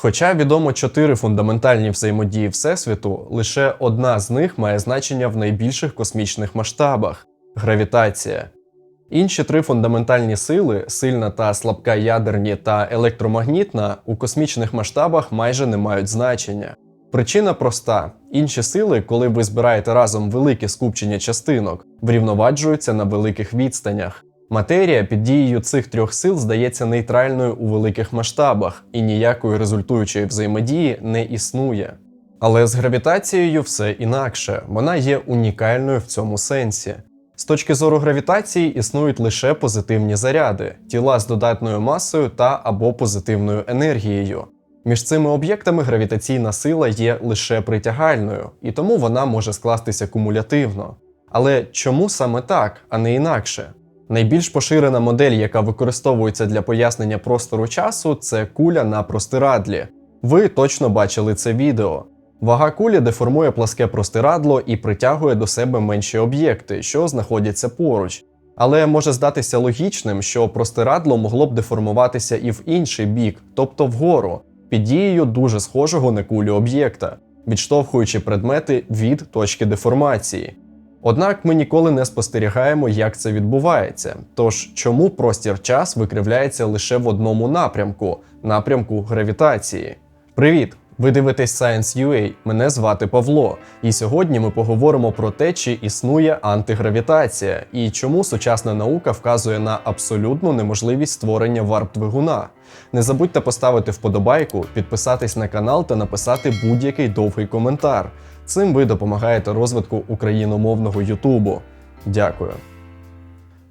Хоча відомо чотири фундаментальні взаємодії Всесвіту, лише одна з них має значення в найбільших космічних масштабах гравітація. Інші три фундаментальні сили сильна та слабка ядерні та електромагнітна у космічних масштабах майже не мають значення. Причина проста: інші сили, коли ви збираєте разом велике скупчення частинок, врівноваджуються на великих відстанях. Матерія під дією цих трьох сил здається нейтральною у великих масштабах, і ніякої результуючої взаємодії не існує. Але з гравітацією все інакше, вона є унікальною в цьому сенсі. З точки зору гравітації існують лише позитивні заряди, тіла з додатною масою та або позитивною енергією. Між цими об'єктами гравітаційна сила є лише притягальною, і тому вона може скластися кумулятивно. Але чому саме так, а не інакше? Найбільш поширена модель, яка використовується для пояснення простору часу, це куля на простирадлі. Ви точно бачили це відео. Вага кулі деформує пласке простирадло і притягує до себе менші об'єкти, що знаходяться поруч. Але може здатися логічним, що простирадло могло б деформуватися і в інший бік, тобто вгору, під дією дуже схожого на кулю об'єкта, відштовхуючи предмети від точки деформації. Однак ми ніколи не спостерігаємо, як це відбувається. Тож чому простір час викривляється лише в одному напрямку напрямку гравітації? Привіт! Ви дивитесь Science UA, мене звати Павло, і сьогодні ми поговоримо про те, чи існує антигравітація і чому сучасна наука вказує на абсолютну неможливість створення варп-двигуна. Не забудьте поставити вподобайку, підписатись на канал та написати будь-який довгий коментар. Цим ви допомагаєте розвитку україномовного Ютубу. Дякую.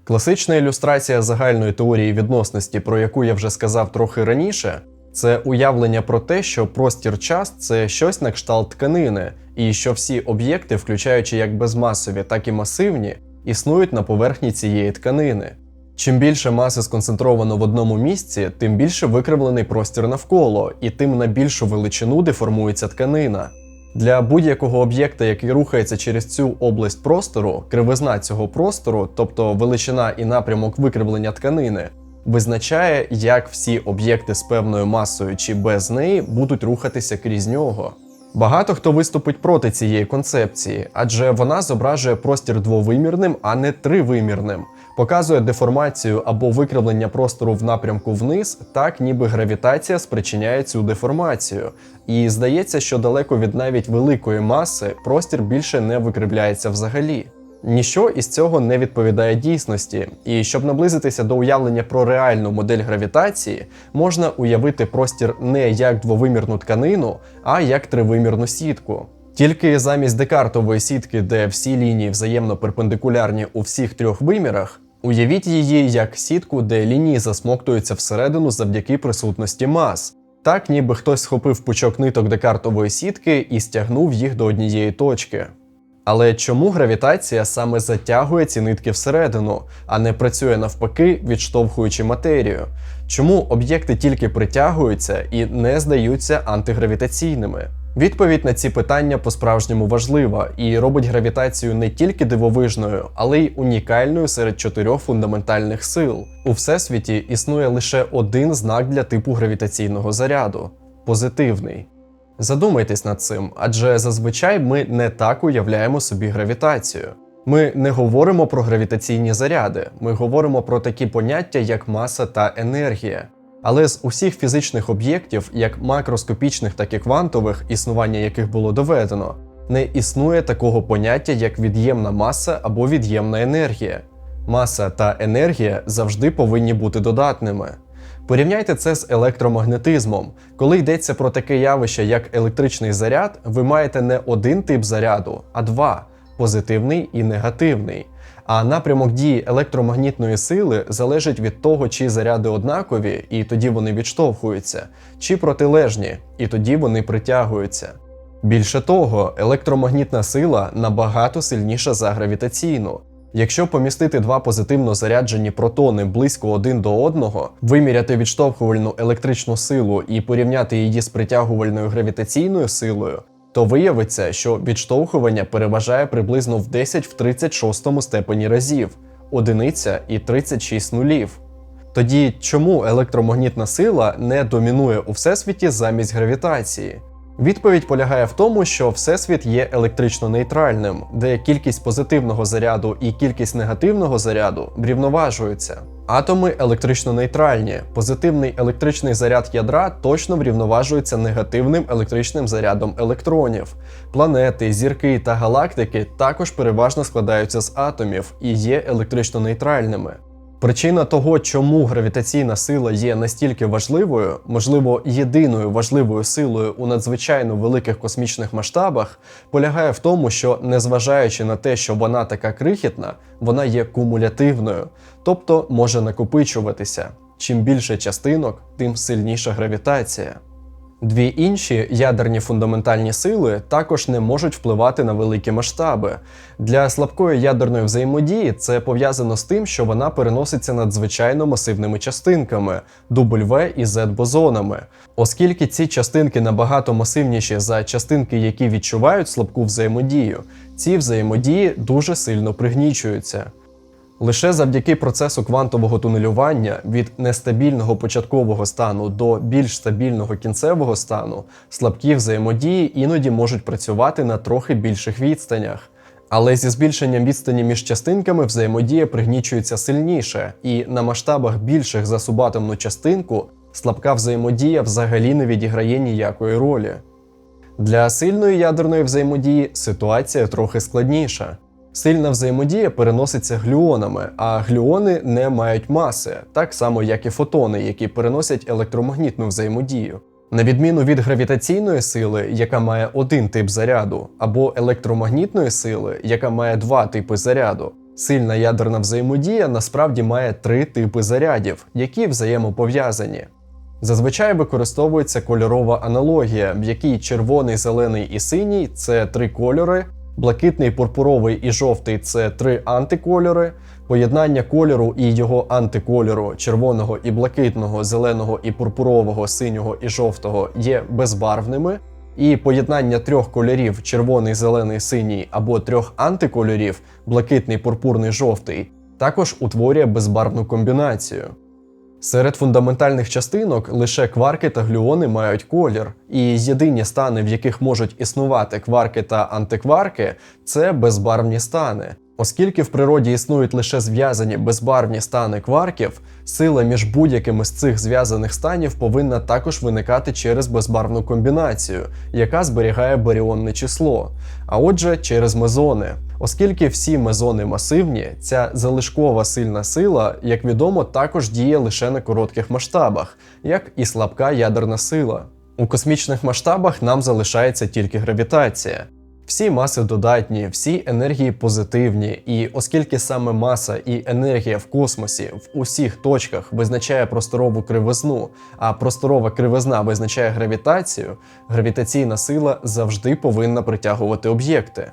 Класична ілюстрація загальної теорії відносності, про яку я вже сказав трохи раніше, це уявлення про те, що простір час це щось на кшталт тканини, і що всі об'єкти, включаючи як безмасові, так і масивні, існують на поверхні цієї тканини. Чим більше маси сконцентровано в одному місці, тим більше викривлений простір навколо, і тим на більшу величину деформується тканина. Для будь-якого об'єкта, який рухається через цю область простору, кривизна цього простору, тобто величина і напрямок викривлення тканини, визначає, як всі об'єкти з певною масою чи без неї будуть рухатися крізь нього. Багато хто виступить проти цієї концепції, адже вона зображує простір двовимірним, а не тривимірним, показує деформацію або викривлення простору в напрямку вниз, так ніби гравітація спричиняє цю деформацію. І здається, що далеко від навіть великої маси простір більше не викривляється взагалі. Ніщо із цього не відповідає дійсності, і щоб наблизитися до уявлення про реальну модель гравітації, можна уявити простір не як двовимірну тканину, а як тривимірну сітку. Тільки замість декартової сітки, де всі лінії взаємно перпендикулярні у всіх трьох вимірах, уявіть її як сітку, де лінії засмоктуються всередину завдяки присутності мас. Так, ніби хтось схопив пучок ниток декартової сітки і стягнув їх до однієї точки. Але чому гравітація саме затягує ці нитки всередину, а не працює навпаки, відштовхуючи матерію? Чому об'єкти тільки притягуються і не здаються антигравітаційними? Відповідь на ці питання по-справжньому важлива і робить гравітацію не тільки дивовижною, але й унікальною серед чотирьох фундаментальних сил. У всесвіті існує лише один знак для типу гравітаційного заряду позитивний. Задумайтесь над цим, адже зазвичай ми не так уявляємо собі гравітацію. Ми не говоримо про гравітаційні заряди, ми говоримо про такі поняття, як маса та енергія. Але з усіх фізичних об'єктів, як макроскопічних, так і квантових, існування яких було доведено, не існує такого поняття, як від'ємна маса або від'ємна енергія. Маса та енергія завжди повинні бути додатними. Порівняйте це з електромагнетизмом. Коли йдеться про таке явище, як електричний заряд, ви маєте не один тип заряду, а два позитивний і негативний. А напрямок дії електромагнітної сили залежить від того, чи заряди однакові, і тоді вони відштовхуються, чи протилежні, і тоді вони притягуються. Більше того, електромагнітна сила набагато сильніша за гравітаційну. Якщо помістити два позитивно заряджені протони близько один до одного, виміряти відштовхувальну електричну силу і порівняти її з притягувальною гравітаційною силою, то виявиться, що відштовхування переважає приблизно в 10 в 36 степені разів, одиниця і 36 нулів. Тоді чому електромагнітна сила не домінує у всесвіті замість гравітації? Відповідь полягає в тому, що всесвіт є електрично нейтральним, де кількість позитивного заряду і кількість негативного заряду врівноважуються. Атоми електрично нейтральні. Позитивний електричний заряд ядра точно врівноважується негативним електричним зарядом електронів. Планети, зірки та галактики також переважно складаються з атомів і є електрично нейтральними. Причина того, чому гравітаційна сила є настільки важливою, можливо, єдиною важливою силою у надзвичайно великих космічних масштабах, полягає в тому, що незважаючи на те, що вона така крихітна, вона є кумулятивною, тобто може накопичуватися. Чим більше частинок, тим сильніша гравітація. Дві інші ядерні фундаментальні сили також не можуть впливати на великі масштаби. Для слабкої ядерної взаємодії це пов'язано з тим, що вона переноситься надзвичайно масивними частинками W і Z бозонами. Оскільки ці частинки набагато масивніші за частинки, які відчувають слабку взаємодію, ці взаємодії дуже сильно пригнічуються. Лише завдяки процесу квантового тунелювання від нестабільного початкового стану до більш стабільного кінцевого стану слабкі взаємодії іноді можуть працювати на трохи більших відстанях. Але зі збільшенням відстані між частинками взаємодія пригнічується сильніше, і на масштабах більших за субатомну частинку слабка взаємодія взагалі не відіграє ніякої ролі. Для сильної ядерної взаємодії ситуація трохи складніша. Сильна взаємодія переноситься глюонами, а глюони не мають маси, так само як і фотони, які переносять електромагнітну взаємодію. На відміну від гравітаційної сили, яка має один тип заряду, або електромагнітної сили, яка має два типи заряду, сильна ядерна взаємодія насправді має три типи зарядів, які взаємопов'язані. Зазвичай використовується кольорова аналогія, в якій червоний, зелений і синій це три кольори, блакитний, пурпуровий і жовтий це три антикольори. Поєднання кольору і його антикольору червоного і блакитного, зеленого і пурпурового, синього і жовтого є безбарвними. І поєднання трьох кольорів червоний, зелений, синій або трьох антикольорів блакитний, пурпурний, жовтий також утворює безбарвну комбінацію. Серед фундаментальних частинок лише кварки та глюони мають колір, і єдині стани, в яких можуть існувати кварки та антикварки, це безбарвні стани. Оскільки в природі існують лише зв'язані безбарвні стани кварків, сила між будь-якими з цих зв'язаних станів повинна також виникати через безбарвну комбінацію, яка зберігає баріонне число, а отже, через мезони. Оскільки всі мезони масивні, ця залишкова сильна сила, як відомо, також діє лише на коротких масштабах, як і слабка ядерна сила. У космічних масштабах нам залишається тільки гравітація. Всі маси додатні, всі енергії позитивні, і оскільки саме маса і енергія в космосі в усіх точках визначає просторову кривизну, а просторова кривизна визначає гравітацію, гравітаційна сила завжди повинна притягувати об'єкти.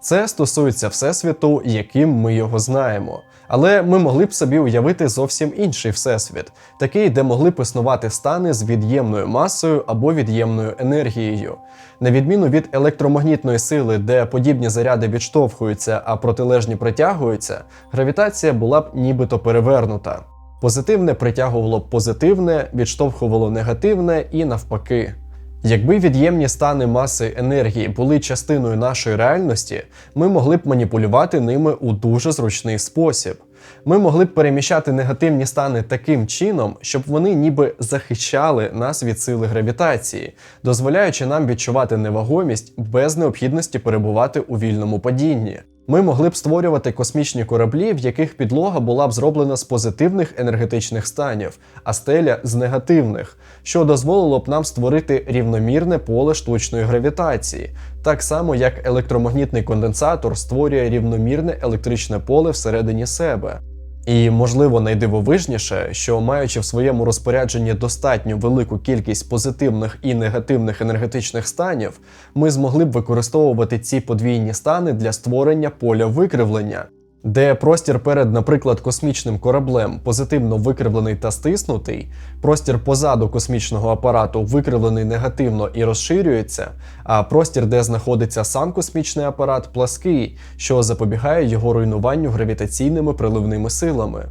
Це стосується всесвіту, яким ми його знаємо. Але ми могли б собі уявити зовсім інший всесвіт, такий, де могли б існувати стани з від'ємною масою або від'ємною енергією. На відміну від електромагнітної сили, де подібні заряди відштовхуються, а протилежні притягуються, гравітація була б нібито перевернута. Позитивне притягувало б позитивне, відштовхувало негативне і навпаки. Якби від'ємні стани маси енергії були частиною нашої реальності, ми могли б маніпулювати ними у дуже зручний спосіб. Ми могли б переміщати негативні стани таким чином, щоб вони ніби захищали нас від сили гравітації, дозволяючи нам відчувати невагомість без необхідності перебувати у вільному падінні. Ми могли б створювати космічні кораблі, в яких підлога була б зроблена з позитивних енергетичних станів, а стеля з негативних, що дозволило б нам створити рівномірне поле штучної гравітації, так само як електромагнітний конденсатор створює рівномірне електричне поле всередині себе. І, можливо, найдивовижніше, що маючи в своєму розпорядженні достатньо велику кількість позитивних і негативних енергетичних станів, ми змогли б використовувати ці подвійні стани для створення поля викривлення, де простір перед, наприклад, космічним кораблем позитивно викривлений та стиснутий, простір позаду космічного апарату викривлений негативно і розширюється, а простір, де знаходиться сам космічний апарат, плаский, що запобігає його руйнуванню гравітаційними приливними силами.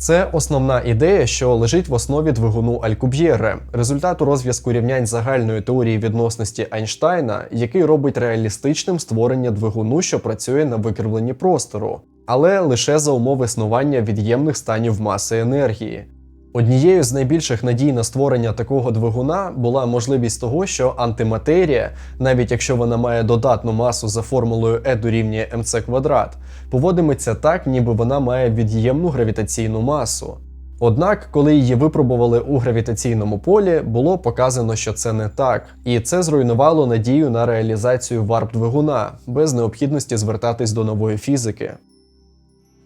Це основна ідея, що лежить в основі двигуну Алькуб'єре, результату розв'язку рівнянь загальної теорії відносності Айнштайна, який робить реалістичним створення двигуну, що працює на викривленні простору, але лише за умов існування від'ємних станів маси енергії. Однією з найбільших надій на створення такого двигуна була можливість того, що антиматерія, навіть якщо вона має додатну масу за формулою E дорівнює mc квадрат, поводиметься так, ніби вона має від'ємну гравітаційну масу. Однак, коли її випробували у гравітаційному полі, було показано, що це не так, і це зруйнувало надію на реалізацію варп-двигуна без необхідності звертатись до нової фізики.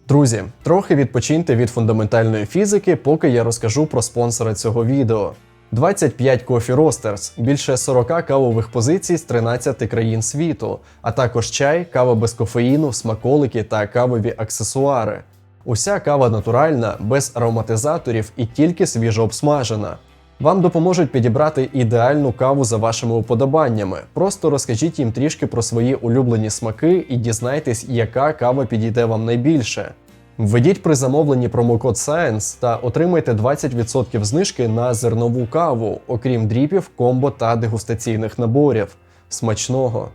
Друзі, трохи відпочиньте від фундаментальної фізики, поки я розкажу про спонсора цього відео. 25 Coffee Roasters, більше 40 кавових позицій з 13 країн світу, а також чай, кава без кофеїну, смаколики та кавові аксесуари. Уся кава натуральна, без ароматизаторів і тільки свіжо обсмажена. Вам допоможуть підібрати ідеальну каву за вашими уподобаннями. Просто розкажіть їм трішки про свої улюблені смаки і дізнайтесь, яка кава підійде вам найбільше. Введіть при замовленні промокод SCIENCE та отримайте 20% знижки на зернову каву, окрім дріпів, комбо та дегустаційних наборів. Смачного!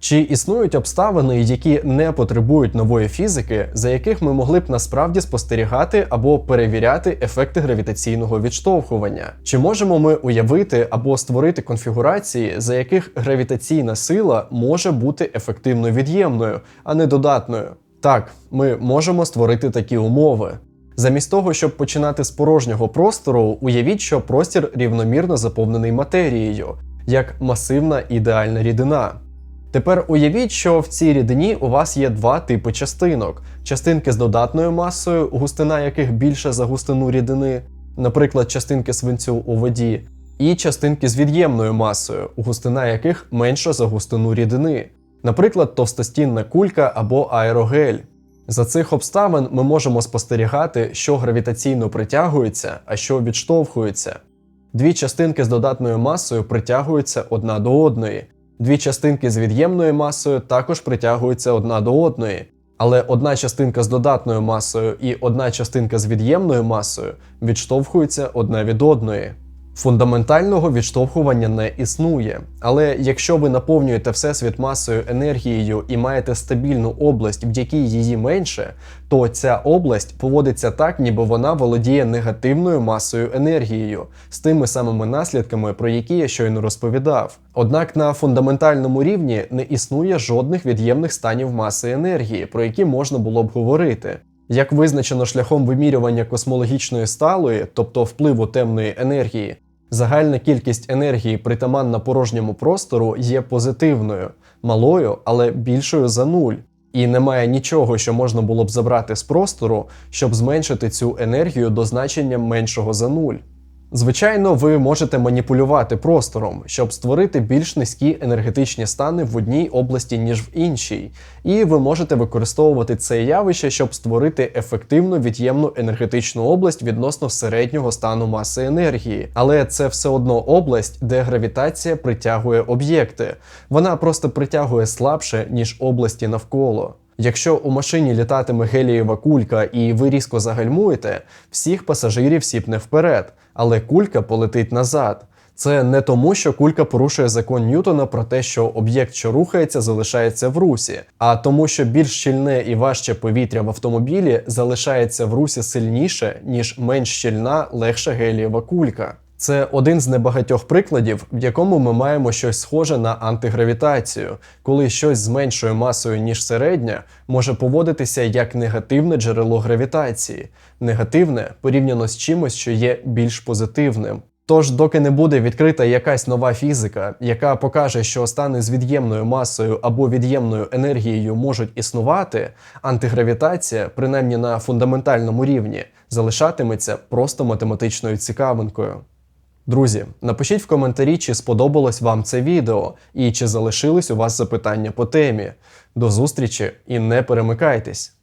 Чи існують обставини, які не потребують нової фізики, за яких ми могли б насправді спостерігати або перевіряти ефекти гравітаційного відштовхування? Чи можемо ми уявити або створити конфігурації, за яких гравітаційна сила може бути ефективно від'ємною, а не додатною? Так, ми можемо створити такі умови. Замість того, щоб починати з порожнього простору, уявіть, що простір рівномірно заповнений матерією, як масивна ідеальна рідина. Тепер уявіть, що в цій рідині у вас є два типи частинок: частинки з додатною масою, густина яких більша за густину рідини, наприклад, частинки свинцю у воді, і частинки з від'ємною масою, густина яких менша за густину рідини, наприклад, товстостінна кулька або аерогель. За цих обставин ми можемо спостерігати, що гравітаційно притягується, а що відштовхується. Дві частинки з додатною масою притягуються одна до одної. Дві частинки з від'ємною масою також притягуються одна до одної, але одна частинка з додатною масою і одна частинка з від'ємною масою відштовхуються одна від одної. Фундаментального відштовхування не існує, але якщо ви наповнюєте всесвіт масою енергією і маєте стабільну область, в якій її менше, то ця область поводиться так, ніби вона володіє негативною масою енергією, з тими самими наслідками, про які я щойно розповідав. Однак на фундаментальному рівні не існує жодних від'ємних станів маси енергії, про які можна було б говорити. Як визначено шляхом вимірювання космологічної сталої, тобто впливу темної енергії, Загальна кількість енергії, притаманна порожньому простору, є позитивною, малою, але більшою за нуль. І немає нічого, що можна було б забрати з простору, щоб зменшити цю енергію до значення меншого за нуль. Звичайно, ви можете маніпулювати простором, щоб створити більш низькі енергетичні стани в одній області, ніж в іншій, і ви можете використовувати це явище, щоб створити ефективну від'ємну енергетичну область відносно середнього стану маси енергії. Але це все одно область, де гравітація притягує об'єкти. Вона просто притягує слабше, ніж області навколо. Якщо у машині літатиме гелієва кулька і ви різко загальмуєте, всіх пасажирів сіпне вперед, але кулька полетить назад. Це не тому, що кулька порушує закон Ньютона про те, що об'єкт, що рухається, залишається в русі, а тому, що більш щільне і важче повітря в автомобілі залишається в русі сильніше, ніж менш щільна, легша гелієва кулька. Це один з небагатьох прикладів, в якому ми маємо щось схоже на антигравітацію, коли щось з меншою масою, ніж середня, може поводитися як негативне джерело гравітації, негативне порівняно з чимось, що є більш позитивним. Тож, доки не буде відкрита якась нова фізика, яка покаже, що стани з від'ємною масою або від'ємною енергією можуть існувати, антигравітація, принаймні на фундаментальному рівні, залишатиметься просто математичною цікавинкою. Друзі, напишіть в коментарі, чи сподобалось вам це відео і чи залишились у вас запитання по темі. До зустрічі і не перемикайтесь!